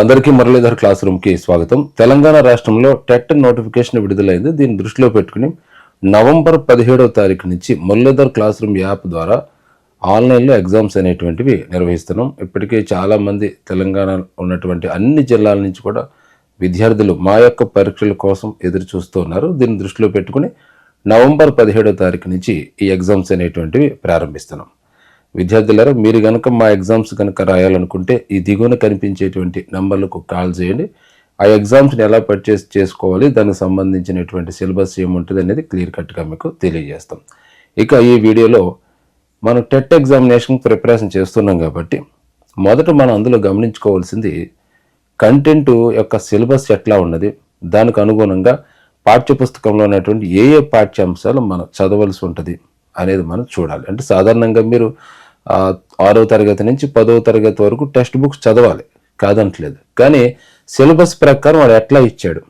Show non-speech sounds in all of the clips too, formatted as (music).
అందరికీ మురళీధర్ క్లాస్ రూమ్కి స్వాగతం. తెలంగాణ రాష్ట్రంలో టెట్ నోటిఫికేషన్ విడుదలైంది. దీన్ని దృష్టిలో పెట్టుకుని నవంబర్ పదిహేడవ తారీఖు నుంచి మురళీధర్ క్లాస్ రూమ్ యాప్ ద్వారా ఆన్లైన్లో ఎగ్జామ్స్ అనేటువంటివి నిర్వహిస్తున్నాం. ఇప్పటికే చాలామంది తెలంగాణ ఉన్నటువంటి అన్ని జిల్లాల నుంచి కూడా విద్యార్థులు మా యొక్క పరీక్షల కోసం ఎదురు చూస్తూ ఉన్నారు. దీన్ని దృష్టిలో పెట్టుకుని నవంబర్ పదిహేడవ తారీఖు నుంచి ఈ ఎగ్జామ్స్ అనేటువంటివి ప్రారంభిస్తున్నాం. విద్యార్థులారా మీరు కనుక మా ఎగ్జామ్స్ కనుక రాయాలనుకుంటే ఈ దిగువన కనిపించేటువంటి నంబర్లకు కాల్ చేయండి. ఆ ఎగ్జామ్స్ని ఎలా పర్చేస్ చేసుకోవాలి దానికి సంబంధించినటువంటి సిలబస్ ఏముంటుంది అనేది క్లియర్ కట్గా మీకు తెలియజేస్తాం. ఇక ఈ వీడియోలో మనం టెట్ ఎగ్జామినేషన్ ప్రిపరేషన్ చేస్తున్నాం కాబట్టి మొదట మనం అందులో గమనించుకోవాల్సింది కంటెంట్ యొక్క సిలబస్ ఎట్లా ఉన్నది దానికి అనుగుణంగా పాఠ్యపుస్తకంలో ఉన్నటువంటి ఏ ఏ పాఠ్యాంశాలు మనం చదవలసి ఉంటుంది అనేది మనం చూడాలి. అంటే సాధారణంగా మీరు ఆరో తరగతి నుంచి పదవ తరగతి వరకు టెక్స్ట్ బుక్స్ చదవాలి. కాదంటలేదు. కానీ సిలబస్ ప్రకారం వాడు ఎట్లా ఇచ్చాడు?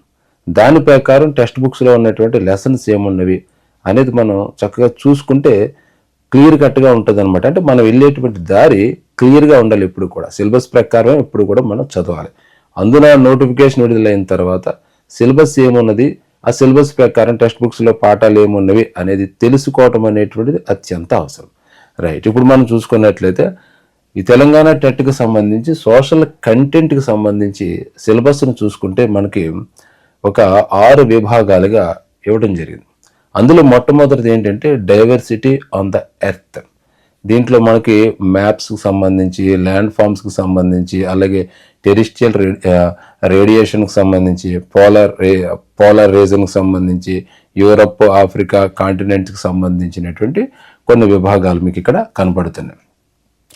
దాని ప్రకారం టెక్స్ట్ బుక్స్లో ఉన్నటువంటి లెసన్స్ ఏమున్నవి అనేది మనం చక్కగా చూసుకుంటే క్లియర్ కట్గా ఉంటుంది అనమాట అంటే మనం వెళ్ళేటువంటి దారి క్లియర్గా ఉండాలి ఎప్పుడు కూడా. సిలబస్ ప్రకారం ఎప్పుడు కూడా మనం చదవాలి. అందున నోటిఫికేషన్ విడుదలైన తర్వాత సిలబస్ ఏమున్నది ఆ సిలబస్ ప్రకారం టెక్స్ట్ బుక్స్లో పాఠాలు ఏమున్నవి అనేది తెలుసుకోవటం అనేటువంటిది అత్యంత అవసరం. రైట్. ఇప్పుడు మనం చూసుకున్నట్లయితే ఈ తెలంగాణ టెట్కి సంబంధించి సోషల్ కంటెంట్కి సంబంధించి సిలబస్ను చూసుకుంటే మనకి ఒక ఆరు విభాగాలుగా ఇవ్వడం జరిగింది. అందులో మొట్టమొదటిది ఏంటంటే డైవర్సిటీ ఆన్ ద ఎర్త్. దీంట్లో మనకి మ్యాప్స్కి సంబంధించి ల్యాండ్ ఫామ్స్కి సంబంధించి అలాగే టెరిస్టియల్ రేడియేషన్కి సంబంధించి పోలార్ రే పోలార్ రీజన్కి సంబంధించి యూరప్ ఆఫ్రికా కాంటినెంట్కి సంబంధించినటువంటి కొన్ని విభాగాలు మీకు ఇక్కడ కనపడుతున్నాయి.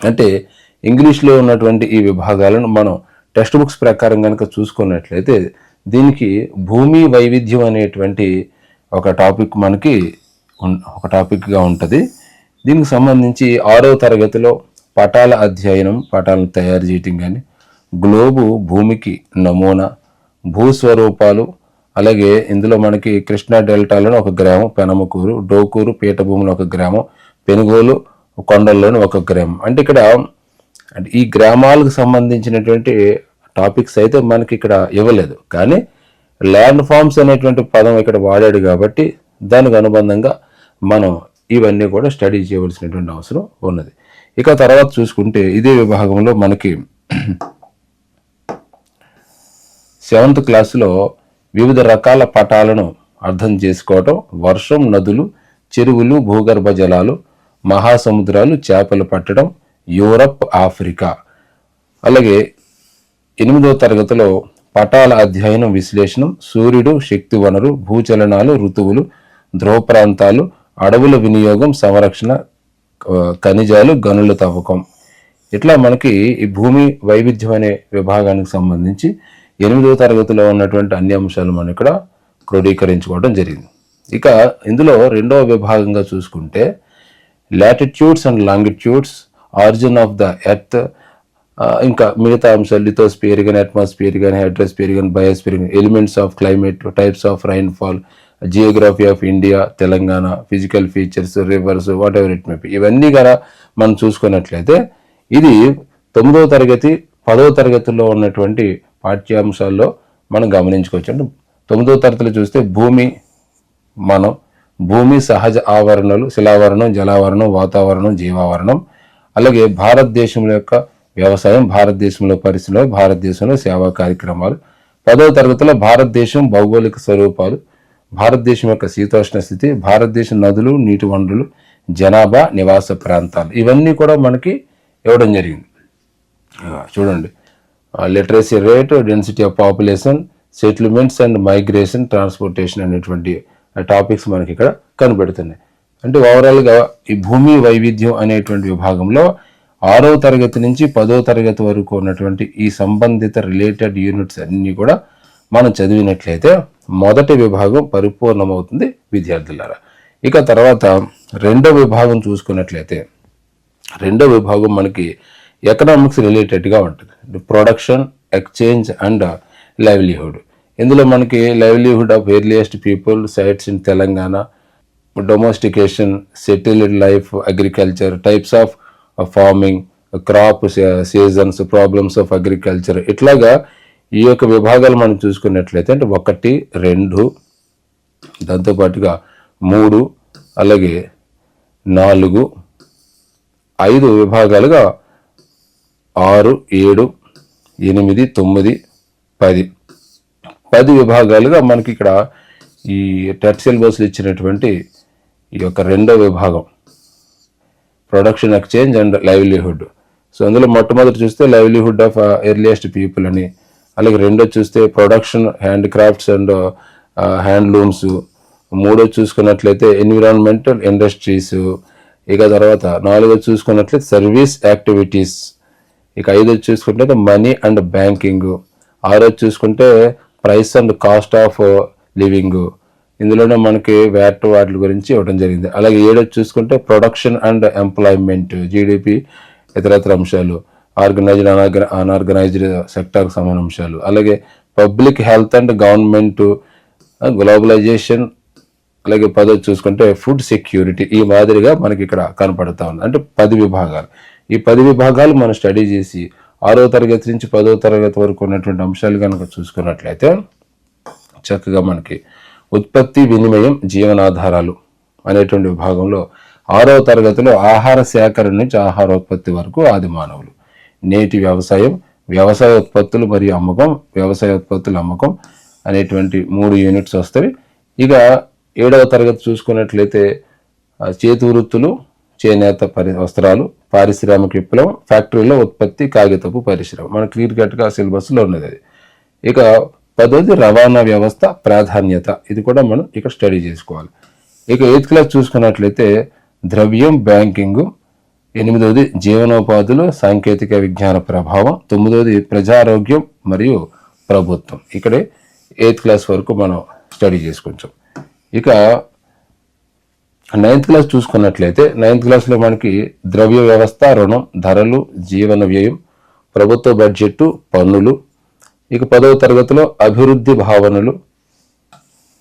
అంటే ఇంగ్లీష్లో ఉన్నటువంటి ఈ విభాగాలను మనం టెక్స్ట్ బుక్స్ ప్రకారం కనుక చూసుకున్నట్లయితే దీనికి భూమి వైవిధ్యం అనేటువంటి ఒక టాపిక్ మనకి ఒక టాపిక్గా ఉంటుంది. దీనికి సంబంధించి ఆరో తరగతిలో పటాల అధ్యయనం పటాలను తయారు చేయటం కానీ గ్లోబు భూమికి నమూనా భూస్వరూపాలు అలాగే ఇందులో మనకి కృష్ణా డెల్టాలోని ఒక గ్రామం పెనమకూరు డోకూరు పీఠభూమిలో ఒక గ్రామం పెనుగోలు కొండల్లోని ఒక గ్రామం. అంటే ఇక్కడ అంటే ఈ గ్రామాలకు సంబంధించినటువంటి టాపిక్స్ అయితే మనకి ఇక్కడ ఇవ్వలేదు. కానీ ల్యాండ్ ఫార్మ్స్ అనేటువంటి పదం ఇక్కడ వాడాడు కాబట్టి దానికి అనుబంధంగా మనం ఇవన్నీ కూడా స్టడీ చేయవలసినటువంటి అవసరం ఉన్నది. ఇక తర్వాత చూసుకుంటే ఇదే విభాగంలో మనకి సెవెంత్ క్లాసులో వివిధ రకాల పటాలను అర్థం చేసుకోవటం వర్షం నదులు చెరువులు భూగర్భ జలాలు మహాసముద్రాలు చేపలు పట్టడం యూరప్ ఆఫ్రికా. అలాగే ఎనిమిదో తరగతిలో పటాల అధ్యయనం విశ్లేషణం సూర్యుడు శక్తి వనరు భూచలనాలు ఋతువులు ధ్రువ ప్రాంతాలు అడవుల వినియోగం సంరక్షణ ఖనిజాలు గనుల తవ్వకం. ఇట్లా మనకి ఈ భూమి వైవిధ్యం అనే విభాగానికి సంబంధించి ఎనిమిదో తరగతిలో ఉన్నటువంటి అన్ని అంశాలు మనం ఇక్కడ క్రోడీకరించుకోవడం జరిగింది. ఇక ఇందులో రెండవ విభాగంగా చూసుకుంటే latitudes and longitudes origin of the earth ఇంకా మిగతా అంశాలు లిథోస్పియర్ కానీ అట్మాస్ఫియర్ కానీ హైడ్రోస్పియర్ కానీ బయోస్పియర్ కానీ elements of climate types of rainfall geography of India Telangana physical features rivers what ever it maybe ఇవన్నీ కూడా మనం చూసుకున్నట్లయితే ఇది తొమ్మిదవ తరగతి పదవ తరగతిలో ఉన్నటువంటి పాఠ్యాంశాల్లో మనం గమనించుకోవచ్చు అంటే తొమ్మిదో తరగతిలో చూస్తే భూమి మనం భూమి సహజ ఆవరణలు శిలావరణం జలావరణం వాతావరణం జీవావరణం. అలాగే భారతదేశం యొక్క వ్యవసాయం భారతదేశంలో పరిశ్రమలు భారతదేశంలో సేవా కార్యక్రమాలు. పదవ తరగతిలో భారతదేశం భౌగోళిక స్వరూపాలు భారతదేశం యొక్క శీతోష్ణ స్థితి భారతదేశం నదులు నీటి వనరులు జనాభా నివాస ప్రాంతాలు. ఇవన్నీ కూడా మనకి ఇవ్వడం జరిగింది. చూడండి. Literacy rate density of population settlements and migration transportation అనేటువంటి uh, టాపిక్స్ మనకి ఇక్కడ కనబడుతున్నాయి. అంటే ఓవరాల్గా ఈ భూమి వైవిధ్యం అనేటువంటి విభాగంలో ఆరో తరగతి నుంచి పదో తరగతి వరకు ఉన్నటువంటి ఈ సంబంధిత రిలేటెడ్ యూనిట్స్ అన్నీ కూడా మనం చదివినట్లయితే మొదటి విభాగం పరిపూర్ణమవుతుంది విద్యార్థులారా. ఇక తర్వాత రెండో విభాగం చూసుకున్నట్లయితే రెండో విభాగం మనకి ఎకనామిక్స్ రిలేటెడ్గా ఉంటుంది. ప్రొడక్షన్ ఎక్స్చేంజ్ అండ్ లైవ్లీహుడ్ ఇందులో మనకి livelihood of earliest people sites in Telangana domestication settled life agriculture types of farming crop seasons problems of agriculture ఇట్లాగా ఈ యొక్క విభాగాలు మనం చూసుకున్నట్లయితే అంటే ఒకటి రెండు దాంతోపాటుగా మూడు అలాగే నాలుగు ఐదు విభాగాలుగా ఆరు ఏడు ఎనిమిది తొమ్మిది పది. పది విభాగాలుగా మనకి ఇక్కడ ఈ టెట్ సిలబస్లు ఇచ్చినటువంటి ఈ యొక్క రెండో విభాగం. Production exchange and livelihood. So అందులో మొట్టమొదటి చూస్తే లైవ్లీహుడ్ ఆఫ్ ఎర్లియస్ట్ పీపుల్ అని. అలాగే రెండో చూస్తే production hand crafts and handlooms మూడో చూసుకున్నట్లయితే ఎన్విరాన్మెంటల్ ఇండస్ట్రీస్. ఇక తర్వాత నాలుగో చూసుకున్నట్లయితే సర్వీస్ యాక్టివిటీస్. ఇక ఐదు చూసుకుంటే మనీ అండ్ బ్యాంకింగ్ ఆరో చూసుకుంటే price and cost of living ఇందులోనే మనకి వ్యాట్ వాటి గురించి ఇవ్వడం జరిగింది. అలాగే ఏడో చూసుకుంటే ప్రొడక్షన్ అండ్ ఎంప్లాయ్మెంట్ జీడిపి ఇతరత్ర అంశాలు ఆర్గనైజ్డ్ అనార్గ అనార్గనైజ్డ్ సెక్టార్కి సమాన అంశాలు. అలాగే public health and government globalisation అలాగే పదో చూసుకుంటే ఫుడ్ సెక్యూరిటీ ఈ మాదిరిగా మనకి ఇక్కడ కనపడతా ఉంది. అంటే పది విభాగాలు. ఈ పది విభాగాలు మనం స్టడీ చేసి ఆరో తరగతి నుంచి పదో తరగతి వరకు ఉన్నటువంటి అంశాలు కనుక చూసుకున్నట్లయితే చక్కగా మనకి ఉత్పత్తి వినిమయం జీవనాధారాలు అనేటువంటి విభాగంలో ఆరో తరగతిలో ఆహార సేకరణ నుంచి ఆహారోత్పత్తి వరకు ఆది మానవులు. నేటి వ్యవసాయం వ్యవసాయ ఉత్పత్తులు మరియు అమ్మకం వ్యవసాయ ఉత్పత్తుల అమ్మకం అనేటువంటి మూడు యూనిట్స్ వస్తాయి. ఇక ఏడవ తరగతి చూసుకున్నట్లయితే చేతి వృత్తులు చేనేత పరి వస్త్రాలు పారిశ్రామిక విప్లవం ఫ్యాక్టరీలో ఉత్పత్తి కాగితపు పరిశ్రమ. మన క్లియర్ కట్గా సిలబస్లో ఉన్నది అది. ఇక పదోది రవాణా వ్యవస్థ ప్రాధాన్యత. ఇది కూడా మనం ఇక్కడ స్టడీ చేసుకోవాలి. ఇక ఎయిత్ క్లాస్ చూసుకున్నట్లయితే ద్రవ్యం బ్యాంకింగ్. ఎనిమిదవది జీవనోపాధులు సాంకేతిక విజ్ఞాన ప్రభావం. తొమ్మిదవది ప్రజారోగ్యం మరియు ప్రభుత్వం. ఇక్కడే ఎయిత్ క్లాస్ వరకు మనం స్టడీ చేసుకుంటాం. ఇక నైన్త్ క్లాస్ చూసుకున్నట్లయితే నైన్త్ క్లాస్లో మనకి ద్రవ్య వ్యవస్థ రుణం ధరలు జీవన వ్యయం ప్రభుత్వ బడ్జెట్ పన్నులు ఇక పదవ తరగతిలో అభివృద్ధి భావనలు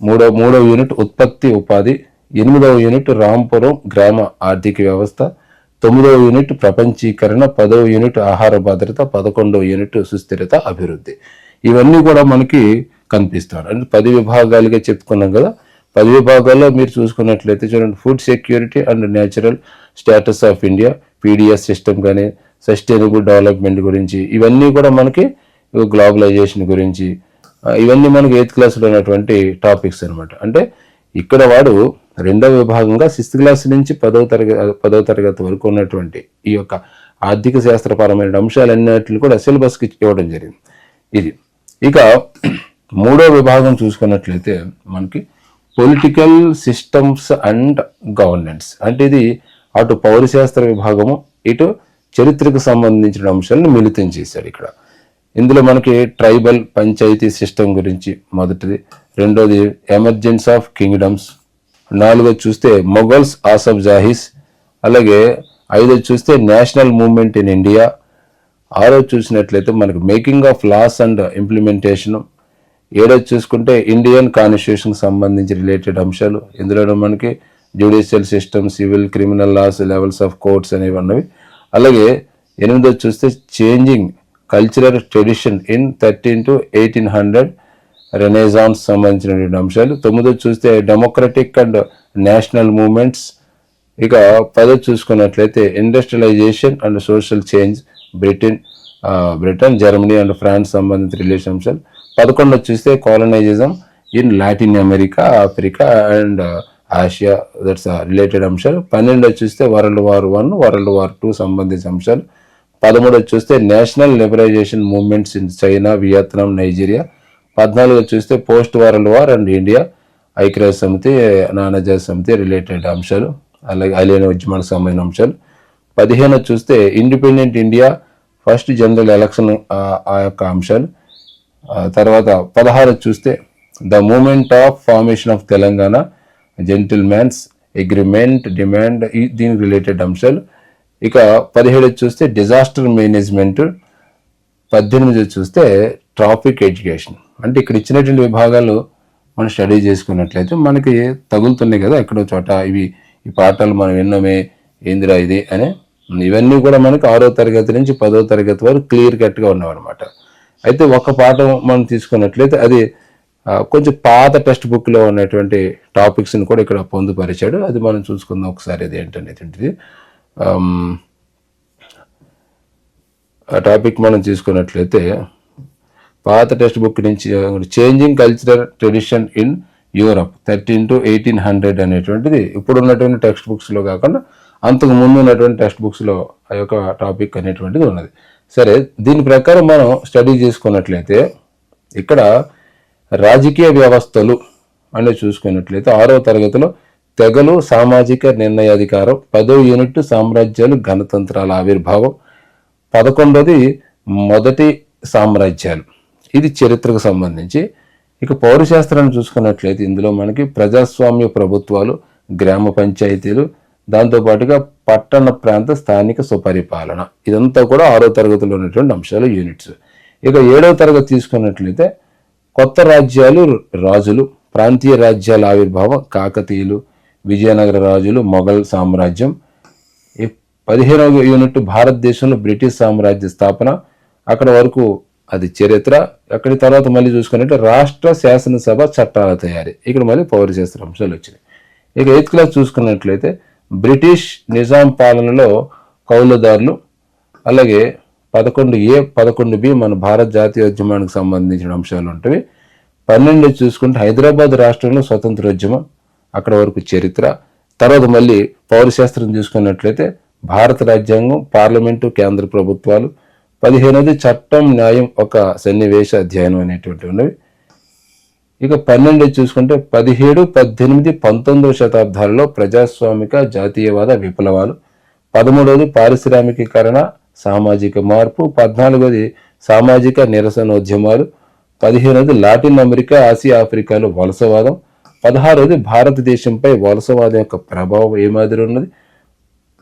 మూడవ మూడవ యూనిట్ ఉత్పత్తి ఉపాధి ఎనిమిదవ యూనిట్ రాంపురం గ్రామ ఆర్థిక వ్యవస్థ తొమ్మిదవ యూనిట్ ప్రపంచీకరణ పదవ యూనిట్ ఆహార భద్రత పదకొండవ యూనిట్ సుస్థిరత అభివృద్ధి. ఇవన్నీ కూడా మనకి కనిపిస్తారు అంటే పది విభాగాలుగా చెప్పుకున్నాం కదా పది విభాగాల్లో మీరు చూసుకున్నట్లయితే చూడండి food security and natural status of India PDS system కానీ సస్టైనబుల్ డెవలప్మెంట్ గురించి ఇవన్నీ కూడా మనకి గ్లోబలైజేషన్ గురించి ఇవన్నీ మనకి ఎయిత్ క్లాస్లో ఉన్నటువంటి టాపిక్స్ అనమాట అంటే ఇక్కడ వాడు రెండవ విభాగంగా సిక్స్త్ క్లాస్ నుంచి పదవ తరగతి పదవ తరగతి వరకు ఉన్నటువంటి ఈ యొక్క ఆర్థిక శాస్త్రపరమైన అంశాలన్నింటిని కూడా సిలబస్కి ఇవ్వడం జరిగింది. ఇది. ఇక మూడో విభాగం చూసుకున్నట్లయితే మనకి పొలిటికల్ సిస్టమ్స్ అండ్ గవర్నెన్స్ అంటే ఇది అటు పౌరశాస్త్ర విభాగము ఇటు చరిత్రకు సంబంధించిన అంశాలను మిళితం చేశాడు ఇక్కడ. ఇందులో మనకి ట్రైబల్ పంచాయతీ సిస్టమ్ గురించి మొదటిది. రెండోది ఎమర్జెన్స్ ఆఫ్ కింగ్డమ్స్ నాలుగోది చూస్తే మొఘల్స్ ఆసఫ్ జాహిస్. అలాగే ఐదోది చూస్తే నేషనల్ మూవ్మెంట్ ఇన్ ఇండియా ఆరో చూసినట్లయితే మనకు making of laws and implementation ఏడోది చూసుకుంటే ఇండియన్ కాన్స్టిట్యూషన్కి సంబంధించి రిలేటెడ్ అంశాలు. ఇందులో మనకి judicial system civil criminal laws levels of courts అనేవి ఉన్నవి. అలాగే ఎనిమిదోది చూస్తే changing cultural tradition in thirteen to eighteen hundred renaissance సంబంధించినటువంటి అంశాలు. తొమ్మిదో చూస్తే డెమోక్రటిక్ అండ్ నేషనల్ మూమెంట్స్ ఇక పదో చూసుకున్నట్లయితే industrialisation and social change Britain Britain Germany and France సంబంధిత రిలేషన్ అంశాలు. పదకొండు చూస్తే colonialism in Latin America Africa and Asia that's related అంశాలు. పన్నెండు చూస్తే world war one world war two సంబంధించిన అంశాలు. పదమూడు చూస్తే national liberation movements in China Vietnam Nigeria పద్నాలుగు చూస్తే post world war and India ఐక్యరాజ్య సమితి నానాజా సమితి రిలేటెడ్ అంశాలు. అలాగే అలియన్ ఉద్యమానికి సంబంధించిన అంశాలు. పదిహేను చూస్తే independent India first general election ఆ యొక్క అంశాలు. తర్వాత పదహారు చూస్తే the movement of formation of Telangana gentlemen's agreement demand ఈ దీనికి రిలేటెడ్ అంశాలు. ఇక పదిహేడు చూస్తే డిజాస్టర్ మేనేజ్మెంట్ పద్దెనిమిది చూస్తే ట్రాఫిక్ ఎడ్యుకేషన్ అంటే ఇక్కడ ఇచ్చినటువంటి విభాగాలు మనం స్టడీ చేసుకున్నట్లయితే మనకి తగులుతున్నాయి కదా ఎక్కడో చోట. ఇవి ఈ పాఠాలు మనం విన్నామే ఏందిరా ఇది అని. ఇవన్నీ కూడా మనకి ఆరో తరగతి నుంచి పదో తరగతి వరకు క్లియర్ కట్గా ఉన్నాం అనమాట అయితే ఒక పాఠం మనం తీసుకున్నట్లయితే అది కొంచెం పాత టెక్స్ట్ బుక్లో ఉన్నటువంటి టాపిక్స్ని కూడా ఇక్కడ పొందుపరిచాడు. అది మనం చూసుకుందాం ఒకసారి అది ఏంటనేటువంటిది. ఆ టాపిక్ మనం తీసుకున్నట్లయితే పాత టెక్స్ట్ బుక్ నుంచి changing cultural tradition in Europe thirteen to eighteen hundred అనేటువంటిది ఇప్పుడు ఉన్నటువంటి టెక్స్ట్ బుక్స్లో కాకుండా అంతకు ముందు ఉన్నటువంటి టెక్స్ట్ బుక్స్లో ఆ యొక్క టాపిక్ అనేటువంటిది ఉన్నది. సరే దీని ప్రకారం మనం స్టడీ చేసుకున్నట్లయితే ఇక్కడ రాజకీయ వ్యవస్థలు అనేది చూసుకున్నట్లయితే ఆరవ తరగతిలో తెగలు సామాజిక నిర్ణయాధికారం పదో యూనిట్ సామ్రాజ్యాలు గణతంత్రాల ఆవిర్భావం పదకొండోది మొదటి సామ్రాజ్యాలు. ఇది చరిత్రకు సంబంధించి. ఇక పౌరశాస్త్రాన్ని చూసుకున్నట్లయితే ఇందులో మనకి ప్రజాస్వామ్య ప్రభుత్వాలు గ్రామ పంచాయతీలు దాంతోపాటుగా పట్టణ ప్రాంత స్థానిక సుపరిపాలన ఇదంతా కూడా ఆరో తరగతిలో ఉన్నటువంటి అంశాలు యూనిట్స్. ఇక ఏడవ తరగతి తీసుకున్నట్లయితే కొత్త రాజ్యాలు రాజులు ప్రాంతీయ రాజ్యాల ఆవిర్భావం కాకతీయులు విజయనగర రాజులు మొఘల్ సామ్రాజ్యం. పదిహేనవ యూనిట్ భారతదేశంలో బ్రిటిష్ సామ్రాజ్య స్థాపన. అక్కడ వరకు అది చరిత్ర. అక్కడి తర్వాత మళ్ళీ చూసుకున్నట్టే రాష్ట్ర శాసనసభ చట్టాల తయారీ. ఇక్కడ మళ్ళీ పౌరశాస్త్ర అంశాలు వచ్చినాయి. ఇక ఎయిత్ క్లాస్ చూసుకున్నట్లయితే బ్రిటిష్ నిజాం పాలనలో కౌలుదారులు అలాగే పదకొండు ఏ పదకొండు బి మన భారత జాతీయోద్యమానికి సంబంధించిన అంశాలు ఉంటాయి పన్నెండు చూసుకుంటే హైదరాబాద్ రాష్ట్రంలో స్వతంత్రోద్యమం అక్కడ వరకు చరిత్ర. తర్వాత మళ్ళీ పౌరశాస్త్రం చూసుకున్నట్లయితే భారత రాజ్యాంగం పార్లమెంటు కేంద్ర ప్రభుత్వాలు. పదిహేనది చట్టం న్యాయం ఒక సన్నివేశ అధ్యయనం అనేటువంటి ఉన్నవి. ఇక పన్నెండు చూసుకుంటే పదిహేడు పద్దెనిమిది పంతొమ్మిదవ శతాబ్దాలలో ప్రజాస్వామిక జాతీయవాద విప్లవాలు. పదమూడవది పారిశ్రామికీకరణ సామాజిక మార్పు. పద్నాలుగోది సామాజిక నిరసనోద్యమాలు. పదిహేనవది లాటిన్ అమెరికా ఆసియా ఆఫ్రికాలో వలసవాదం. పదహారవది భారతదేశంపై వలసవాదం యొక్క ప్రభావం ఏ మాదిరి ఉన్నది?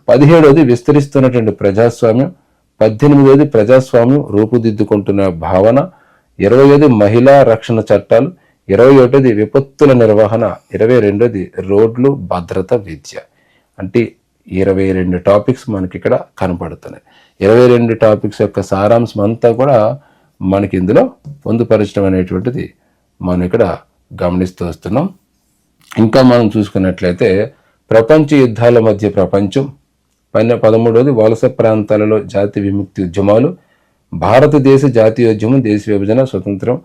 పదిహేడవది విస్తరిస్తున్నటువంటి ప్రజాస్వామ్యం. పద్దెనిమిదవది ప్రజాస్వామ్యం రూపుదిద్దుకుంటున్న భావన. ఇరవైది మహిళా రక్షణ చట్టాలు. ఇరవై ఒకటిది విపత్తుల నిర్వహణ ఇరవై రెండోది రోడ్లు భద్రత విద్య. అంటే ఇరవై రెండు టాపిక్స్ మనకి ఇక్కడ కనపడుతున్నాయి. ఇరవై రెండు టాపిక్స్ యొక్క సారాంశం అంతా కూడా మనకి ఇందులో పొందుపరచడం అనేటువంటిది మనం ఇక్కడ గమనిస్తూ వస్తున్నాం. ఇంకా మనం చూసుకున్నట్లయితే ప్రపంచ యుద్ధాల మధ్య ప్రపంచం పన్నె పదమూడవది వలస ప్రాంతాలలో జాతి విముక్తి ఉద్యమాలు భారతదేశ జాతీయోద్యమం దేశ విభజన స్వతంత్రం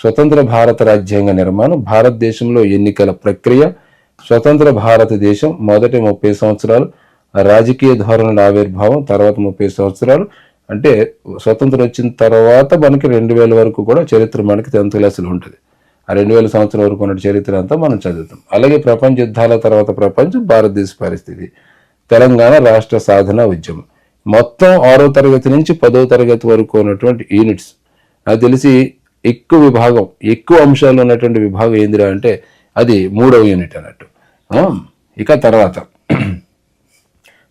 స్వతంత్ర భారత రాజ్యాంగ నిర్మాణం భారతదేశంలో ఎన్నికల ప్రక్రియ స్వతంత్ర భారతదేశం మొదటి ముప్పై సంవత్సరాలు రాజకీయ ధోరణుల ఆవిర్భావం తర్వాత ముప్పై సంవత్సరాలు. అంటే స్వతంత్రం వచ్చిన తర్వాత మనకి రెండు వేల వరకు కూడా చరిత్ర మనకి టెన్త్ క్లాసులో ఉంటుంది. ఆ రెండు వేల సంవత్సరం వరకు ఉన్న చరిత్ర అంతా మనం చదువుతాం. అలాగే ప్రపంచ యుద్ధాల తర్వాత ప్రపంచం భారతదేశ పరిస్థితి. తెలంగాణ రాష్ట్ర సాధన ఉద్యమం. మొత్తం ఆరో తరగతి నుంచి పదో తరగతి వరకు ఉన్నటువంటి యూనిట్స్. నాకు తెలిసి ఎక్కువ విభాగం ఎక్కువ అంశాలు ఉన్నటువంటి విభాగం ఏందిరా అంటే అది మూడవ యూనిట్ అన్నట్టు. ఇక తర్వాత (clears throat)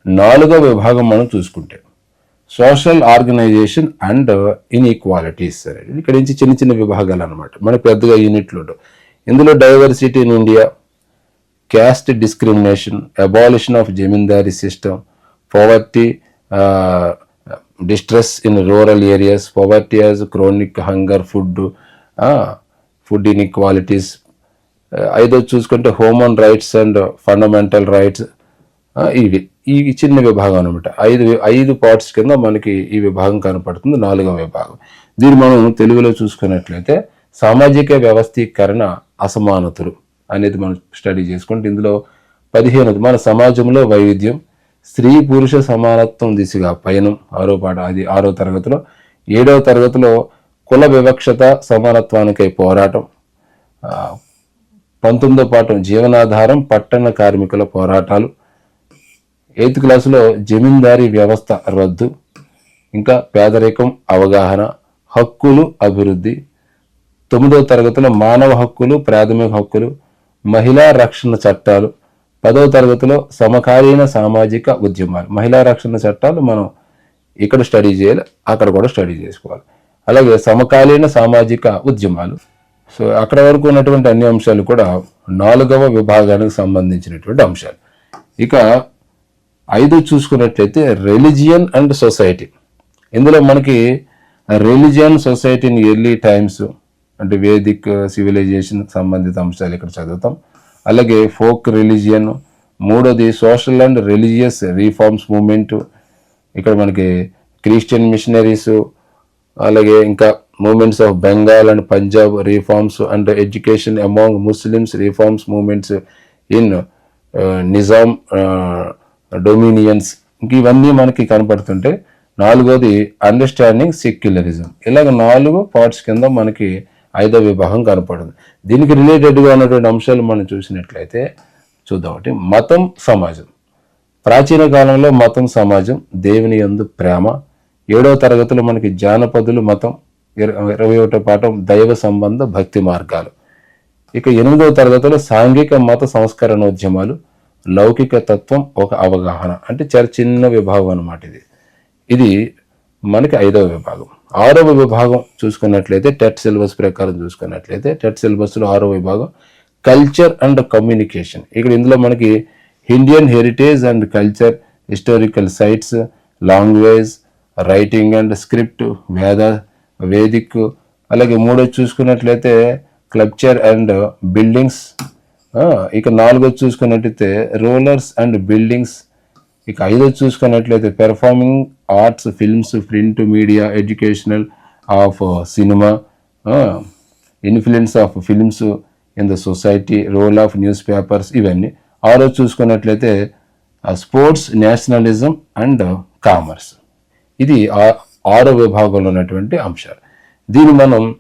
నాలుగవ విభాగం మనం చూసుకుంటే సోషల్ ఆర్గనైజేషన్ అండ్ ఇన్ఈక్వాలిటీస్ అనేది ఇక్కడ నుంచి చిన్న చిన్న విభాగాలు అనమాట మన పెద్దగా యూనిట్లు ఉండవు. ఇందులో diversity in India caste discrimination abolition of zamindari system poverty distress in rural areas poverty as chronic hunger food food inequalities ఐదో చూసుకుంటే human rights and fundamental rights ఇవి. ఈ చిన్న విభాగం అనమాట ఐదు ఐదు పార్ట్స్ కింద మనకి ఈ విభాగం కనపడుతుంది నాలుగవ విభాగం. దీన్ని మనం తెలుగులో చూసుకున్నట్లయితే సామాజిక వ్యవస్థీకరణ అసమానతలు అనేది మనం స్టడీ చేసుకుంటే ఇందులో పదిహేనది మన సమాజంలో వైవిధ్యం స్త్రీ పురుష సమానత్వం దిశగా పయనం ఆరో పాట అది ఆరో తరగతిలో. ఏడవ తరగతిలో కుల వివక్షత సమానత్వానికై పోరాటం. పంతొమ్మిదో పాఠం జీవనాధారం పట్టణ కార్మికుల పోరాటాలు. ఎయిత్ క్లాసులో జమీందారీ వ్యవస్థ రద్దు. ఇంకా పేదరికం అవగాహన హక్కులు అభివృద్ధి. తొమ్మిదవ తరగతిలో మానవ హక్కులు ప్రాథమిక హక్కులు మహిళా రక్షణ చట్టాలు. పదవ తరగతిలో సమకాలీన సామాజిక ఉద్యమాలు. మహిళా రక్షణ చట్టాలు మనం ఇక్కడ స్టడీ చేయాలి అక్కడ కూడా స్టడీ చేసుకోవాలి. అలాగే సమకాలీన సామాజిక ఉద్యమాలు. సో అక్కడ వరకు ఉన్నటువంటి అన్ని అంశాలు కూడా నాలుగవ విభాగానికి సంబంధించినటువంటి అంశాలు. ఇక ఐదు చూసుకున్నట్లయితే రిలిజియన్ అండ్ సొసైటీ. ఇందులో మనకి religion society in early times అంటే వేదిక్ సివిలైజేషన్ సంబంధిత అంశాలు ఇక్కడ చదువుతాం. అలాగే ఫోక్ రిలీజియన్ మూడోది social and religious reforms movement ఇక్కడ మనకి క్రిస్టియన్ మిషనరీస్ అలాగే ఇంకా movements of Bengal and Punjab reforms and education among Muslims reforms movements in Nizam dominions. ఇంక ఇవన్నీ మనకి కనపడుతుంటే నాలుగోది అండర్స్టాండింగ్ సెక్యులరిజం ఇలాగ నాలుగు పార్ట్స్ కింద మనకి ఐదో విభాగం కనపడింది. దీనికి రిలేటెడ్గా ఉన్నటువంటి అంశాలు మనం చూసినట్లయితే చూద్దాం ఒకటి. మతం సమాజం. ప్రాచీన కాలంలో మతం సమాజం దేవుని యందు ప్రేమ. ఏడవ తరగతిలో మనకి జానపదులు మతం ఇరవై ఒకటో పాఠం దైవ సంబంధ భక్తి మార్గాలు. ఇక ఎనిమిదవ తరగతిలో సాంఘిక మత సంస్కరణోద్యమాలు లౌకిక తత్వం ఒక అవగాహన. అంటే చాలా చిన్న విభాగం అన్నమాట ఇది. ఇది మనకి ఐదవ విభాగం. ఆరవ విభాగం చూసుకున్నట్లయితే టెట్ సిలబస్ ప్రకారం చూసుకున్నట్లయితే టెట్ సిలబస్లో ఆరవ విభాగం కల్చర్ అండ్ కమ్యూనికేషన్ ఇక్కడ ఇందులో మనకి Indian heritage and culture historical sites language writing and script Veda Vedic అలాగే మూడో చూసుకున్నట్లయితే క్లబ్చర్ అండ్ బిల్డింగ్స్ ఇక నాలుగో చూసుకున్నట్లయితే రోలర్స్ అండ్ బిల్డింగ్స్ ఇక ఐదో చూసుకున్నట్లయితే performing arts films print media educational of cinema influence of films in the society role of newspapers ఇవన్నీ. ఆరో చూసుకున్నట్లయితే స్పోర్ట్స్ నేషనలిజం అండ్ కామర్స్ ఇది ఆ- ఆరో విభాగంలో ఉన్నటువంటి అంశాలు. దీన్ని మనం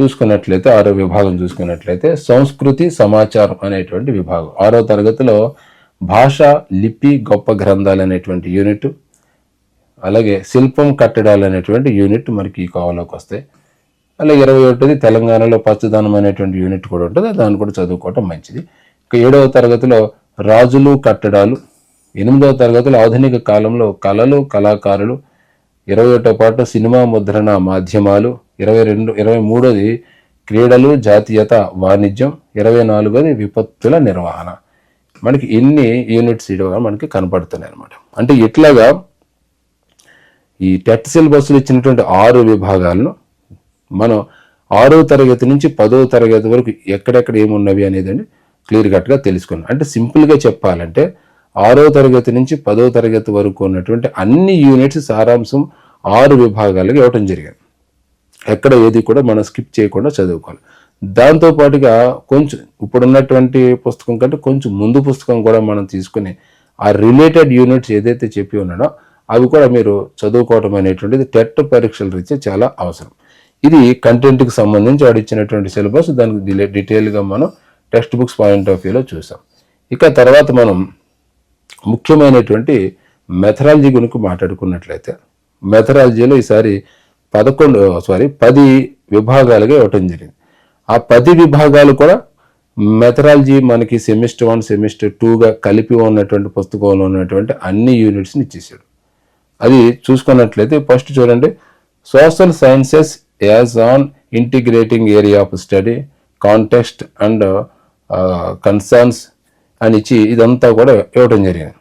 చూసుకున్నట్లయితే ఆరో విభాగం చూసుకున్నట్లయితే సంస్కృతి సమాచారం అనేటువంటి విభాగం. ఆరో తరగతిలో భాష లిపి గొప్ప గ్రంథాలు అనేటువంటి యూనిట్ అలాగే శిల్పం కట్టడాలు అనేటువంటి యూనిట్ మనకి ఈ కోవలోకి వస్తాయి అలాగే ఇరవై ఒకటిది తెలంగాణలో పచ్చదనం అనేటువంటి యూనిట్ కూడా ఉంటుంది దాన్ని కూడా చదువుకోవటం మంచిది. ఇక ఏడవ తరగతిలో రాజులు కట్టడాలు ఎనిమిదవ తరగతిలో ఆధునిక కాలంలో కళలు కళాకారులు ఇరవై ఒకటో పాటు సినిమా ముద్రణ మాధ్యమాలు ఇరవై రెండు ఇరవై మూడోది క్రీడలు జాతీయత వాణిజ్యం ఇరవై నాలుగోది విపత్తుల నిర్వహణ. మనకి ఎన్ని యూనిట్స్ ఇవ్వగా మనకి కనపడుతున్నాయి అనమాట అంటే ఇట్లాగా ఈ టెట్ సిలబస్లు ఇచ్చినటువంటి ఆరు విభాగాలను మనం ఆరో తరగతి నుంచి పదో తరగతి వరకు ఎక్కడెక్కడ ఏమున్నవి అనేది క్లియర్ కట్గా తెలుసుకున్నాం. అంటే సింపుల్గా చెప్పాలంటే ఆరో తరగతి నుంచి పదో తరగతి వరకు ఉన్నటువంటి అన్ని యూనిట్స్ సారాంశం ఆరు విభాగాలకు ఇవ్వటం జరిగింది. ఎక్కడ ఏది కూడా మనం స్కిప్ చేయకుండా చదువుకోవాలి. దాంతో పాటుగా కొంచెం ఇప్పుడున్నటువంటి పుస్తకం కంటే కొంచెం ముందు పుస్తకం కూడా మనం తీసుకుని ఆ రిలేటెడ్ యూనిట్స్ ఏదైతే చెప్పి ఉన్నాడో అవి కూడా మీరు చదువుకోవటం అనేటువంటిది టెట్ పరీక్షల రీత్యా చాలా అవసరం. ఇది కంటెంట్కి సంబంధించి వాడు ఇచ్చినటువంటి సిలబస్ దానికి డిలే- డీటెయిల్గా మనం టెక్స్ట్ బుక్స్ పాయింట్ ఆఫ్ వ్యూలో చూసాం. ఇక తర్వాత మనం ముఖ్యమైనటువంటి మెథడాలజీ గురించి మాట్లాడుకున్నట్లయితే మెథడాలజీలో ఈసారి పదకొండు సారీ పది విభాగాలుగా ఇవ్వటం జరిగింది. ఆ పది విభాగాలు కూడా మెథడాలజీ మనకి సెమిస్టర్ వన్ సెమిస్టర్ టూగా కలిపి ఉన్నటువంటి పుస్తకంలో ఉన్నటువంటి అన్ని యూనిట్స్ని ఇచ్చేసాడు అది చూసుకున్నట్లయితే ఫస్ట్ చూడండి. Social sciences as an integrating area of study context and concerns అని ఇచ్చి ఇదంతా కూడా ఇవ్వడం జరిగింది.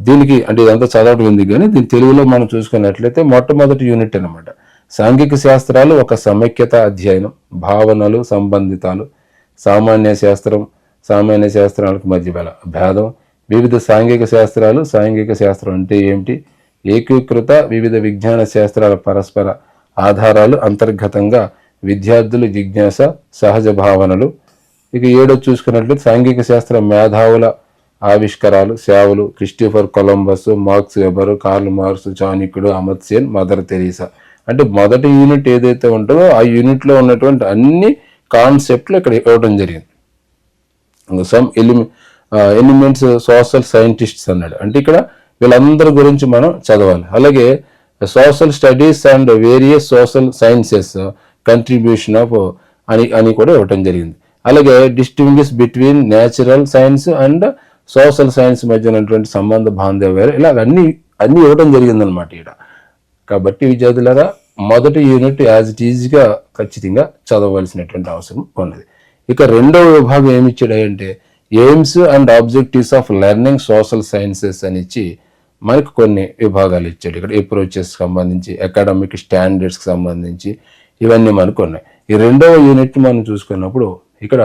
దీనికి అంటే ఇదంతా చదవడం ఉంది కానీ దీని తెలుగులో మనం చూసుకున్నట్లయితే మొట్టమొదటి యూనిట్ అన్నమాట. సాంఘిక శాస్త్రాలు ఒక సమైక్యత అధ్యయనం భావనలు సంబంధితాలు. సామాన్య శాస్త్రం సామాన్య శాస్త్రాలకు మధ్య బల భేదం వివిధ సాంఘిక శాస్త్రాలు సాంఘిక శాస్త్రం అంటే ఏమిటి? ఏకీకృత వివిధ విజ్ఞాన శాస్త్రాల పరస్పర ఆధారాలు అంతర్గతంగా విద్యార్థులు జిజ్ఞాస సహజ భావనలు. ఇక ఏడో చూసుకున్నట్లయితే సాంఘిక శాస్త్ర మేధావుల ఆవిష్కారాలు సేవలు Christopher Columbus Marx Weber Karl Marx చాణక్యుడు అమర్ సేన్ మదర్ తెరీసా. అంటే మొదటి యూనిట్ ఏదైతే ఉంటుందో ఆ యూనిట్లో ఉన్నటువంటి అన్ని కాన్సెప్ట్లు ఇక్కడ ఇవ్వడం జరిగింది. Some ele elements social scientists అన్నాడు. అంటే ఇక్కడ వీళ్ళందరి గురించి మనం చదవాలి. అలాగే social studies and various social sciences contribution of అని అని కూడా ఇవ్వటం జరిగింది. అలాగే distinguish between natural science and social science మధ్య ఉన్నటువంటి సంబంధ బాంధవ్యాలు ఇలా అన్ని అన్ని ఇవ్వడం జరిగిందనమాట ఇక్కడ కాబట్టి విద్యార్థులారా మొదటి యూనిట్ యాజ్ ఇట్ ఈజ్గా ఖచ్చితంగా చదవవలసినటువంటి అవసరం ఉన్నది. ఇక రెండవ విభాగం ఏమి ఇచ్చాడంటే aims and objectives of learning social sciences అని ఇచ్చి మనకు కొన్ని విభాగాలు ఇచ్చాడు. ఇక్కడ అప్రోచెస్ సంబంధించి అకాడమిక్ స్టాండర్డ్స్కి సంబంధించి ఇవన్నీ మనకు ఉన్నాయి. ఈ రెండవ యూనిట్ మనం చూసుకున్నప్పుడు ఇక్కడ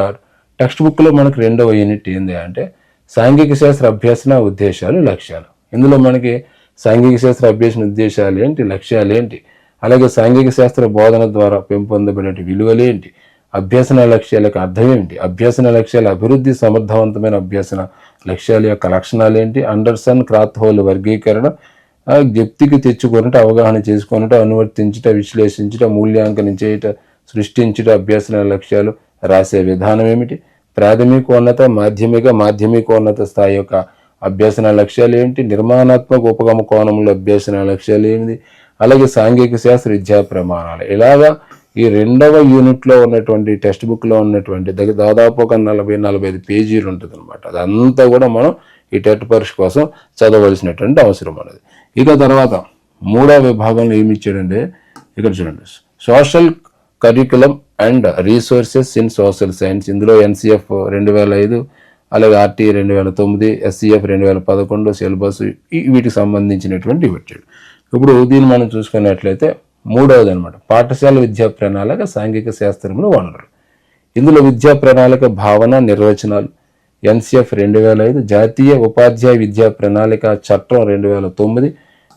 టెక్స్ట్ బుక్లో మనకు రెండవ యూనిట్ ఏంది అంటే సాంఘిక శాస్త్ర అభ్యసన ఉద్దేశాలు లక్ష్యాలు. ఇందులో మనకి సాంఘిక శాస్త్ర అభ్యసన ఉద్దేశాలు ఏంటి? లక్ష్యాలు ఏంటి? అలాగే సాంఘిక శాస్త్ర బోధన ద్వారా పెంపొందబడిన విలువలు ఏంటి? అభ్యసన లక్ష్యాలకు అర్థం ఏంటి? అభ్యసన లక్ష్యాల అభివృద్ధి సమర్థవంతమైన అభ్యసన లక్ష్యాల యొక్క లక్షణాలు ఏంటి? అండర్సన్ క్రాత్హోల్ వర్గీకరణ ఆ, జ్ఞప్తికి తెచ్చుకొనుట అవగాహన చేసుకొనుట అనువర్తించుట విశ్లేషించుట మూల్యాంకనం చేయుట సృష్టించుట అభ్యసన లక్ష్యాలు రాసే విధానం ఏమిటి? ప్రాథమికోన్నత మాధ్యమిక మాధ్యమికోన్నత స్థాయి యొక్క అభ్యసన లక్ష్యాలు ఏమిటి? నిర్మాణాత్మక ఉపగమ కోణంలో అభ్యసన లక్ష్యాలు ఏమిటి అలాగే సాంఘిక శాస్త్ర విద్యా ప్రమాణాలు. ఇలాగా ఈ రెండవ యూనిట్లో ఉన్నటువంటి టెక్స్ట్ బుక్లో ఉన్నటువంటి దగ్గర దాదాపు ఒక నలభై నలభై ఐదు పేజీలు ఉంటుంది అనమాట అదంతా కూడా మనం ఈ టెట్ పరీక్ష కోసం చదవలసినటువంటి అవసరం అనేది ఇక తర్వాత మూడవ విభాగంలో ఏమి ఇచ్చాడంటే ఇక్కడ చూడండి. Social curriculum and resources in social science. ఇందులో ఎన్సిఎఫ్ రెండు వేల ఐదు అలాగే ఆర్టీ రెండు వేల తొమ్మిది ఎస్సీఎఫ్ రెండు వేల పదకొండు సిలబస్ వీటికి సంబంధించినటువంటి ఇవ్వచ్చాడు ఇప్పుడు దీన్ని మనం చూసుకున్నట్లయితే మూడవది అనమాట పాఠశాల విద్యా ప్రణాళిక సాంఘిక శాస్త్రములు వనరులు ఇందులో విద్యా ప్రణాళిక భావన నిర్వచనాలు. ఎన్సిఎఫ్ రెండు వేల ఐదు జాతీయ ఉపాధ్యాయ విద్యా ప్రణాళిక చట్టం రెండు వేల తొమ్మిది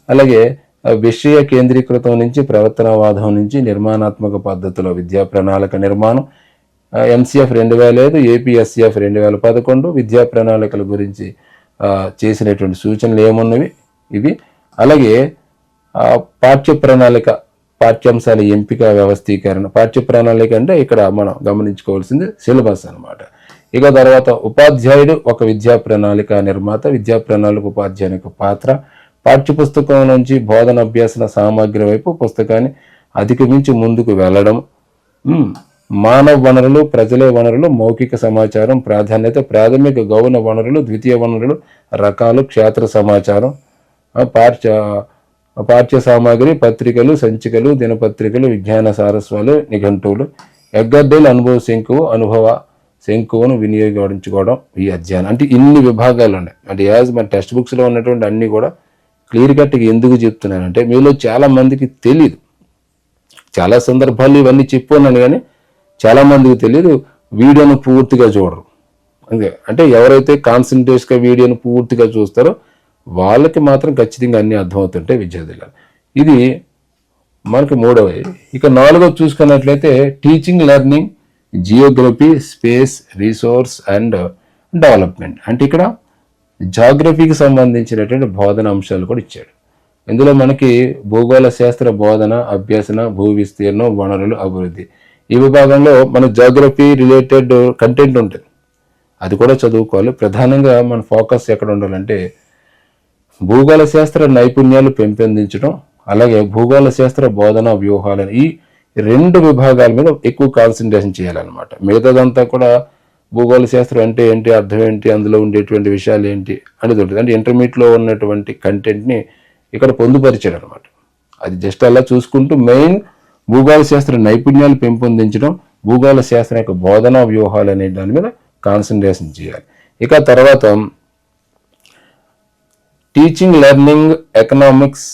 అలాగే ఆ, విషయ కేంద్రీకృతం నుంచి ప్రవర్తనవాదం నుంచి నిర్మాణాత్మక పద్ధతిలో విద్యా ప్రణాళిక నిర్మాణం ఎంసీఎఫ్ రెండు వేల ఐదు ఏపీఎస్సీఎఫ్ రెండు వేల పదకొండు విద్యా ప్రణాళికల గురించి చేసినటువంటి సూచనలు ఏమున్నవి? ఇవి. అలాగే పాఠ్య ప్రణాళిక పాఠ్యాంశాల ఎంపిక వ్యవస్థీకరణ. పాఠ్య ప్రణాళిక అంటే ఇక్కడ మనం గమనించుకోవాల్సింది సిలబస్ అన్నమాట. ఇక తర్వాత ఉపాధ్యాయుడు ఒక విద్యా ప్రణాళిక నిర్మాత విద్యా ప్రణాళిక ఉపాధ్యాయుని పాత్ర. పాఠ్యపుస్తకం నుంచి బోధన అభ్యాసన సామాగ్రి వైపు పుస్తకాన్ని అధిగమించి ముందుకు వెళ్ళడం. మానవ వనరులు ప్రజలే వనరులు మౌఖిక సమాచారం ప్రాధాన్యత ప్రాథమిక గౌణ వనరులు ద్వితీయ వనరులు రకాలు క్షేత్ర సమాచారం ఆ, పాఠ్య పాఠ్య సామాగ్రి పత్రికలు సంచికలు దినపత్రికలు విజ్ఞాన సారస్వాలు నిఘంటువులు ఎగ్గడ్డేలు అనుభవ శంకువు అనుభవ శంకువును వినియోగించుకోవడం ఈ అధ్యయనం. అంటే ఇన్ని విభాగాలు ఉన్నాయి. అంటే యాజ్ మన టెక్స్ట్ బుక్స్లో ఉన్నటువంటి అన్నీ కూడా క్లియర్ కట్గా ఎందుకు చెప్తున్నానంటే మీలో చాలా మందికి తెలియదు చాలా సందర్భాల్లో ఇవన్నీ చెప్పున్నాను కానీ చాలా మందికి తెలియదు వీడియోను పూర్తిగా చూడరు. అంతే. అంటే ఎవరైతే కాన్సన్ట్రేట్గా వీడియోను పూర్తిగా చూస్తారో వాళ్ళకి మాత్రం ఖచ్చితంగా అన్నీ అర్థమవుతుంటాయి విద్యార్థులు. ఇది మనకి మూడవది ఇక నాలుగో చూసుకున్నట్లయితే teaching learning geography space resource and development అంటే ఇక్కడ జాగ్రఫీకి సంబంధించినటువంటి బోధన అంశాలు కూడా ఇచ్చాడు. ఇందులో మనకి భూగోళ శాస్త్ర బోధన అభ్యసన భూ విస్తీర్ణం వనరులు అభివృద్ధి. ఈ విభాగంలో మన జాగ్రఫీ రిలేటెడ్ కంటెంట్ ఉంటుంది. అది కూడా చదువుకోవాలి. ప్రధానంగా మన ఫోకస్ ఎక్కడ ఉండాలంటే భూగోళ శాస్త్ర నైపుణ్యాలు పెంపొందించడం అలాగే భూగోళ శాస్త్ర బోధన వ్యూహాలను ఈ రెండు విభాగాల మీద ఎక్కువ కాన్సన్ట్రేషన్ చేయాలన్నమాట. మిగతాదంతా కూడా భూగోళ శాస్త్రం అంటే ఏంటి అర్థం ఏంటి అందులో ఉండేటువంటి విషయాలు ఏంటి అనేది ఉంటుంది. అంటే ఇంటర్మీడియట్లో ఉన్నటువంటి కంటెంట్ని ఇక్కడ పొందుపరిచాడు అనమాట అది జస్ట్ అలా చూసుకుంటూ మెయిన్ భూగోళ శాస్త్ర నైపుణ్యాలు పెంపొందించడం భూగోళ శాస్త్రం యొక్క బోధనా వ్యూహాలు అనే దాని మీద కాన్సన్ట్రేషన్ చేయాలి. ఇక తర్వాత teaching learning economics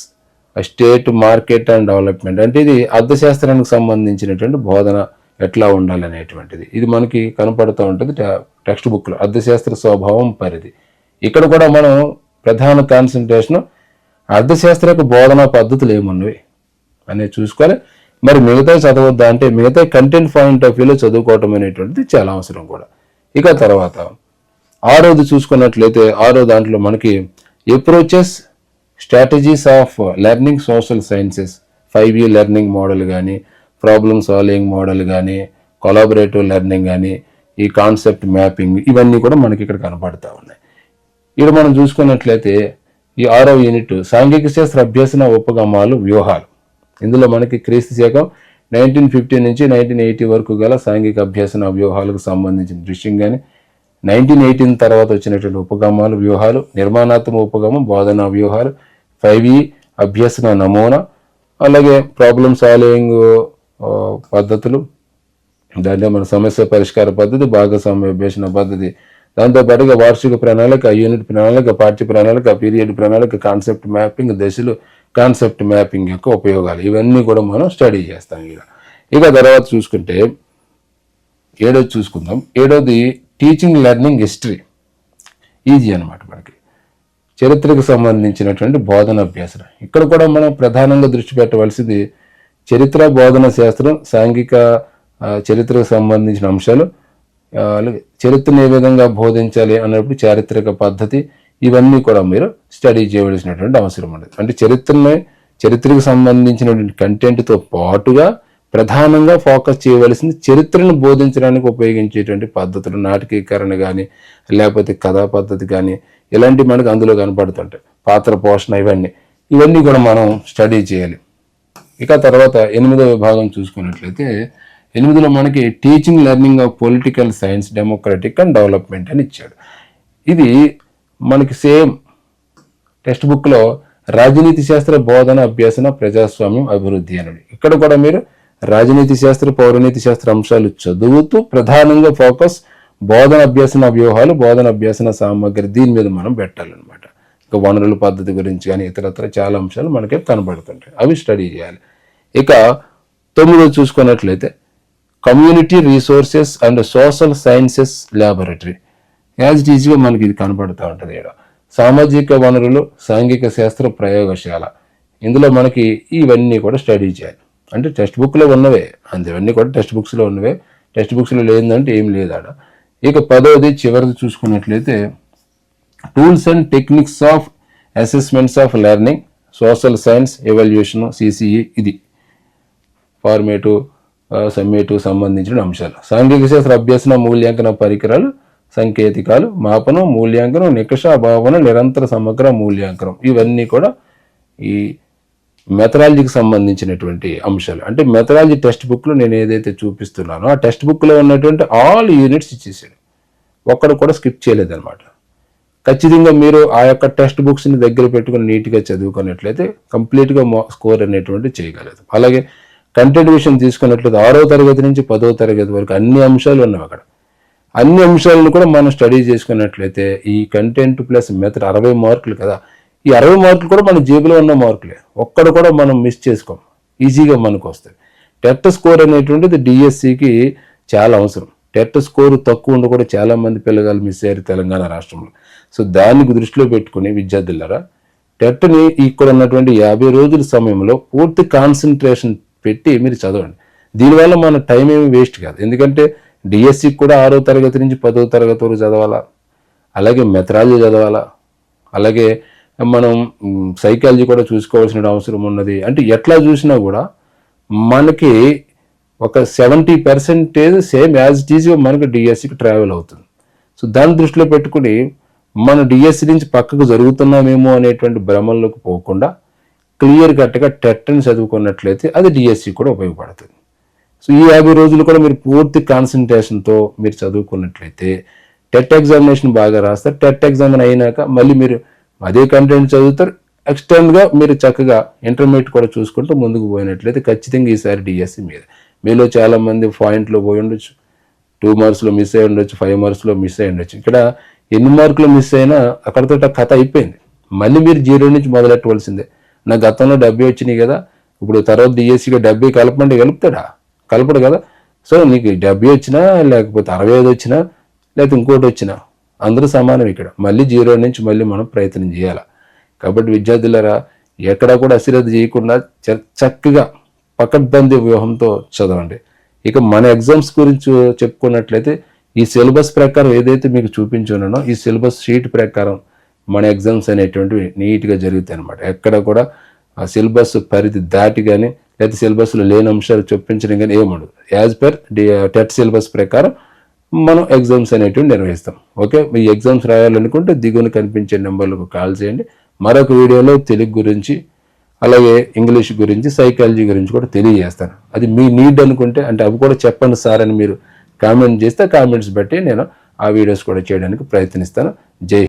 state market and development అంటే ఇది అర్థశాస్త్రానికి సంబంధించినటువంటి బోధన ఎట్లా ఉండాలి అనేటువంటిది. ఇది మనకి కనపడుతూ ఉంటుంది టెక్స్ట్ బుక్లో అర్థశాస్త్ర స్వభావం పరిధి. ఇక్కడ కూడా మనం ప్రధాన కాన్సన్ట్రేషన్ అర్థశాస్త్ర యొక్క బోధనా పద్ధతులు ఏమున్నవి అనేది చూసుకోవాలి. మరి మిగతా చదవద్దా అంటే మిగతా కంటెంట్ పాయింట్ ఆఫ్ వ్యూలో చదువుకోవటం అనేటువంటిది చాలా అవసరం కూడా. ఇక తర్వాత ఆరోది చూసుకున్నట్లయితే ఆరో దాంట్లో మనకి approaches strategies of learning social sciences five E learning model కానీ ప్రాబ్లమ్ సాల్వింగ్ మోడల్ కానీ కొలాబరేటివ్ లెర్నింగ్ కానీ ఈ కాన్సెప్ట్ మ్యాపింగ్ ఇవన్నీ కూడా మనకి ఇక్కడ కనపడతా ఉన్నాయి. ఇక్కడ మనం చూసుకున్నట్లయితే ఈ ఆరో యూనిట్ సాంఘిక శాస్త్ర అభ్యసన ఉపగమాలు వ్యూహాలు. ఇందులో మనకి క్రీస్తు శకం నైన్టీన్ ఫిఫ్టీ నుంచి నైన్టీన్ ఎయిటీ వరకు గల సాంఘిక అభ్యసన వ్యూహాలకు సంబంధించిన దృశ్యం కానీ నైన్టీన్ ఎయిటీన్ తర్వాత వచ్చినటువంటి ఉపగమాలు వ్యూహాలు నిర్మాణాత్మక ఉపగమం బోధనా వ్యూహాలు ఫైవ్ ఈ అభ్యసన నమూనా అలాగే ప్రాబ్లమ్ సాల్వింగ్ పద్ధతులు దాంట్లో మన సమస్య పరిష్కార పద్ధతి భాగస్వామ్య అభ్యసన పద్ధతి. దాంతో పాటుగా వార్షిక ప్రణాళిక యూనిట్ ప్రణాళిక పాఠ్య ప్రణాళిక పీరియడ్ ప్రణాళిక కాన్సెప్ట్ మ్యాపింగ్ దశలు కాన్సెప్ట్ మ్యాపింగ్ యొక్క ఉపయోగాలు. ఇవన్నీ కూడా మనం స్టడీ చేస్తాం ఇక. ఇక తర్వాత చూసుకుంటే ఏడోది చూసుకుందాం. ఏడోది టీచింగ్ లెర్నింగ్ హిస్టరీ. ఈజీ అనమాట మనకి. చరిత్రకు సంబంధించినటువంటి బోధన అభ్యాసం ఇక్కడ కూడా మనం ప్రధానంగా దృష్టి పెట్టవలసింది చరిత్ర బోధన శాస్త్రం సాంఘిక చరిత్రకు సంబంధించిన అంశాలు. అలాగే చరిత్రను ఏ విధంగా బోధించాలి అన్నప్పుడు చారిత్రక పద్ధతి ఇవన్నీ కూడా మీరు స్టడీ చేయవలసినటువంటి అవసరం ఉండదు. అంటే చరిత్రనే చరిత్రకు సంబంధించినటువంటి కంటెంట్తో పాటుగా ప్రధానంగా ఫోకస్ చేయవలసింది చరిత్రను బోధించడానికి ఉపయోగించేటువంటి పద్ధతులు నాటకీకరణ కానీ లేకపోతే కథా పద్ధతి కానీ ఇలాంటివి మనకు అందులో కనపడుతుంటాయి. పాత్ర పోషణ ఇవన్నీ. ఇవన్నీ కూడా మనం స్టడీ చేయాలి. ఇక తర్వాత ఎనిమిదో విభాగం చూసుకున్నట్లయితే ఎనిమిదిలో మనకి teaching learning of political science democratic and development అని ఇచ్చాడు. ఇది మనకి సేమ్ టెక్స్ట్ బుక్లో రాజనీతి శాస్త్ర బోధన అభ్యాసన ప్రజాస్వామ్యం అభివృద్ధి అనేది ఇక్కడ కూడా మీరు రాజనీతి శాస్త్ర పౌరనీతి శాస్త్ర అంశాలు చదువుతూ ప్రధానంగా ఫోకస్ బోధన అభ్యాసన వ్యూహాలు బోధన అభ్యాసన సామగ్రి దీని మీద మనం పెట్టాలన్నమాట. ఇంకా వనరుల పద్ధతి గురించి కానీ ఇతరత్ర చాలా అంశాలు మనకి కనబడుతుంటాయి. అవి స్టడీ చేయాలి. ఇక తొమ్మిదో చూసుకున్నట్లయితే community resources and social sciences laboratory. As it ఈజ్గా మనకి ఇది కనపడుతూ ఉంటుంది ఇక్కడ. సామాజిక వనరులు సాంఘిక శాస్త్ర ప్రయోగశాల. ఇందులో మనకి ఇవన్నీ కూడా స్టడీ చేయాలి. అంటే టెక్స్ట్ బుక్లో ఉన్నవే. అంతే ఇవన్నీ కూడా టెక్స్ట్ బుక్స్లో ఉన్నవే. టెక్స్ట్ బుక్స్లో లేదంటే ఏం లేదు ఆడ. ఇక పదవది చివరిది చూసుకున్నట్లయితే tools and techniques of assessments of learning social science evaluation CCE ఇది. ఫార్మేటివ్ సమ్మేటివ్ uh, సంబంధించిన అంశాలు. సాంఘిక శాస్త్ర అభ్యసన మూల్యాంకన పరికరాలు సంకేతికాలు మాపనం మూల్యాంకనం నికష భావన నిరంతర సమగ్ర మూల్యాంకనం. ఇవన్నీ కూడా ఈ మెథడాలజీకి సంబంధించినటువంటి అంశాలు. అంటే మెథడాలజీ టెక్స్ట్ బుక్లో నేను ఏదైతే చూపిస్తున్నానో ఆ టెక్స్ట్ బుక్లో ఉన్నటువంటి ఆల్ యూనిట్స్ ఇచ్చేసాడు. ఒక్కడు కూడా స్కిప్ చేయలేదన్నమాట. ఖచ్చితంగా మీరు ఆ యొక్క టెక్స్ట్ బుక్స్ని దగ్గర పెట్టుకుని నీట్గా చదువుకున్నట్లయితే కంప్లీట్గా స్కోర్ అనేటువంటి చేయగలదు అలాగే కంటెంట్ విషయం తీసుకున్నట్లయితే ఆరో తరగతి నుంచి పదో తరగతి వరకు అన్ని అంశాలు ఉన్నాయి అక్కడ. అన్ని అంశాలను కూడా మనం స్టడీ చేసుకున్నట్లయితే ఈ కంటెంట్ ప్లస్ మెథడ్ అరవై మార్కులు కదా ఈ అరవై మార్కులు కూడా మన జేబులో ఉన్న మార్కులే. ఒక్కడ కూడా మనం మిస్ చేసుకోం. ఈజీగా మనకు వస్తాయి. టెట్ స్కోర్ అనేటువంటిది డిఎస్సికి చాలా అవసరం. టెట్ స్కోర్ తక్కువ ఉండి కూడా చాలా మంది పిల్లగాలు మిస్ అయ్యారు తెలంగాణ రాష్ట్రంలో. సో దానికి దృష్టిలో పెట్టుకుని విద్యార్థులరా టెట్ని ఇక్కడ ఉన్నటువంటి యాభై రోజుల సమయంలో పూర్తి కాన్సన్ట్రేషన్ పెట్టి మీరు చదవండి. దీనివల్ల మన టైం ఏమి వేస్ట్ కాదు. ఎందుకంటే డిఎస్సికి కూడా ఆరో తరగతి నుంచి పదో తరగతి వరకు చదవాలా? అలాగే మెథడాలజీ చదవాలా? అలాగే మనం సైకాలజీ కూడా చూసుకోవాల్సిన అవసరం ఉన్నది. అంటే ఎట్లా చూసినా కూడా మనకి ఒక seventy percentage same as it ఈజ్గా మనకు డిఎస్సికి ట్రావెల్ అవుతుంది. సో దాన్ని దృష్టిలో పెట్టుకుని మన డిఎస్సి నుంచి పక్కకు జరుగుతున్నామేమో అనేటువంటి భ్రమల్లోకి పోకుండా క్లియర్ కట్గా టెట్ని చదువుకున్నట్లయితే అది డిఎస్సి కూడా ఉపయోగపడుతుంది. సో ఈ యాభై రోజులు కూడా మీరు పూర్తి కాన్సన్ట్రేషన్తో మీరు చదువుకున్నట్లయితే టెట్ ఎగ్జామినేషన్ బాగా రాస్తారు. టెట్ ఎగ్జామిన్ అయినాక మళ్ళీ మీరు అదే కంటెంట్ చదువుతారు. ఎక్స్టర్నల్గా మీరు చక్కగా ఇంటర్మీడియట్ కూడా చూసుకుంటూ ముందుకు పోయినట్లయితే ఖచ్చితంగా ఈసారి డిఎస్సి మీద. మీలో చాలామంది పాయింట్లో పోయి ఉండొచ్చు. టూ మార్క్స్లో మిస్ అయి ఉండొచ్చు. ఫైవ్ మార్క్స్లో మిస్ అయి ఉండొచ్చు. ఇక్కడ ఎన్ని మార్కులు మిస్ అయినా అక్కడతో కథ అయిపోయింది. మళ్ళీ మీరు జీరో నుంచి మొదలెట్టవలసిందే. నా గతంలో డబ్బీ వచ్చినాయి కదా. ఇప్పుడు తర్వాత డిఎస్సిగా డబ్బీ కలపమంటే కలుపుతాడా? కలపడు కదా. సో నీకు డెబ్బై వచ్చినా లేకపోతే అరవై ఐదు వచ్చినా లేకపోతే ఇంకోటి వచ్చినా అందరూ సమానం ఇక్కడ. మళ్ళీ జీరో నుంచి మళ్ళీ మనం ప్రయత్నం చేయాలి? కాబట్టి విద్యార్థులరా ఎక్కడా కూడా అశ్రద్ధ చేయకుండా చ- చక్కగా పకడ్బందీ వ్యూహంతో చదవండి. ఇక మన ఎగ్జామ్స్ గురించి చెప్పుకున్నట్లయితే ఈ సిలబస్ ప్రకారం ఏదైతే మీకు చూపించున్నానో ఈ సిలబస్ షీట్ ప్రకారం మన ఎగ్జామ్స్ అనేటువంటివి నీట్గా జరుగుతాయి అనమాట ఎక్కడ కూడా ఆ సిలబస్ పరిధి దాటి కానీ లేదా సిలబస్లో లేని అంశాలు చొప్పించడం కానీ ఏముండదు. As per the TET syllabus ప్రకారం మనం ఎగ్జామ్స్ అనేటివి నిర్వహిస్తాం. ఓకే? మీ ఎగ్జామ్స్ రాయాలనుకుంటే దిగువన కనిపించే నెంబర్లకు కాల్ చేయండి. మరొక వీడియోలో తెలుగు గురించి అలాగే ఇంగ్లీష్ గురించి సైకాలజీ గురించి కూడా తెలియజేస్తాను. అది మీ నీడ్ అనుకుంటే అంటే అవి కూడా చెప్పండి సార్ అని మీరు కామెంట్ చేస్తే కామెంట్స్ బట్టి నేను ఆ వీడియోస్ కూడా చేయడానికి ప్రయత్నిస్తాను. జై